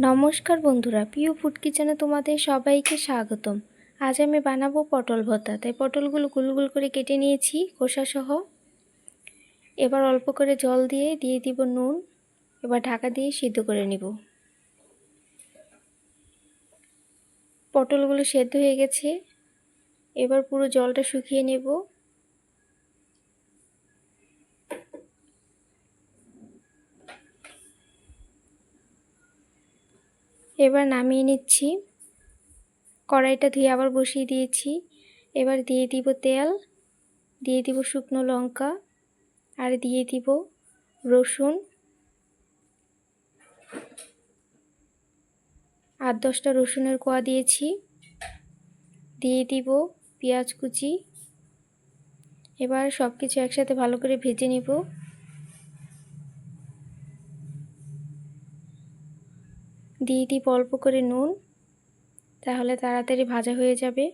নমস্কার বন্ধুরা, প্রিয় ফুড কিচেনে তোমাদের সবাইকে স্বাগতম। আজ আমি বানাবো পটল ভর্তা। তাই পটলগুলো গুল গুল করে কেটে নিয়েছি খোসা সহ এবার অল্প করে জল দিয়ে দিয়ে দিব নুন। এবার ঢাকা দিয়ে সিদ্ধ করে নিব। পটলগুলো সেদ্ধ হয়ে গেছে। এবার পুরো জলটা শুকিয়ে নেব। এবার নামিয়ে নিচ্ছি। কড়াইটা ধুয়ে আবার বসিয়ে দিয়েছি। এবার দিয়ে দিব তেল, দিয়ে দিব শুকনো লঙ্কা, আর দিয়ে দিব রসুন। আট দশটা রসুনের কোয়া দিয়েছি। দিয়ে দিব পেঁয়াজ কুচি। এবার সব কিছু একসাথে ভালো করে ভেজে নিব। দিয়ে দিব অল্প করে নুন, তাহলে তাড়াতাড়ি ভাজা হয়ে যাবে।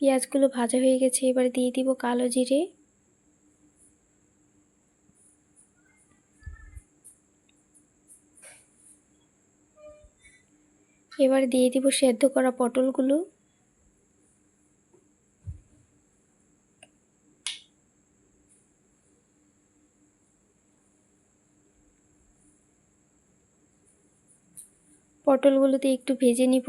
পেঁয়াজগুলো ভাজা হয়ে গেছে, এবার দিয়ে দিব কালো জিরে। এবার দিয়ে দিব সেদ্ধ করা পটলগুলো। পটলগুলোতে একটু ভেজে নিব।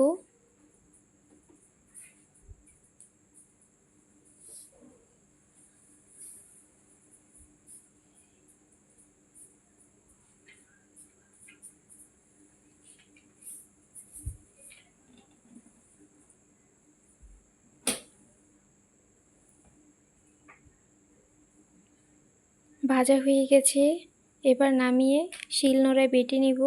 ভাজা হয়ে গেছে। এবার নামিয়ে শিলনোড়ায় বেটে নিব।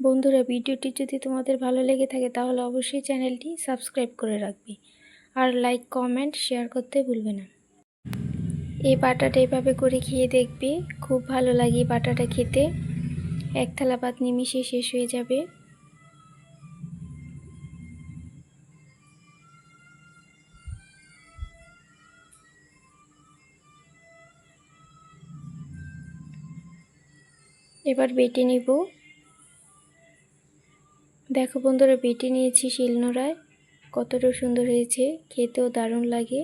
বন্ধুরা, ভিডিওটি যদি তোমাদের ভালো লেগে থাকে, তাহলে অবশ্যই চ্যানেলটি সাবস্ক্রাইব করে রাখবে। আর লাইক, কমেন্ট, শেয়ার করতে ভুলবে না। এই বাটাটা এভাবে করে খেয়ে দেখবে। খুব ভালো লাগে বাটাটা খেতে। এক থালা ভাত নিমিশে শেষ হয়ে যাবে। এবার বেটে নিব। দেখো বন্ধুরা বেটে নিয়েছি শিলনোড়ায়। কতটা সুন্দর হয়েছে খেতেও দারুণ লাগে।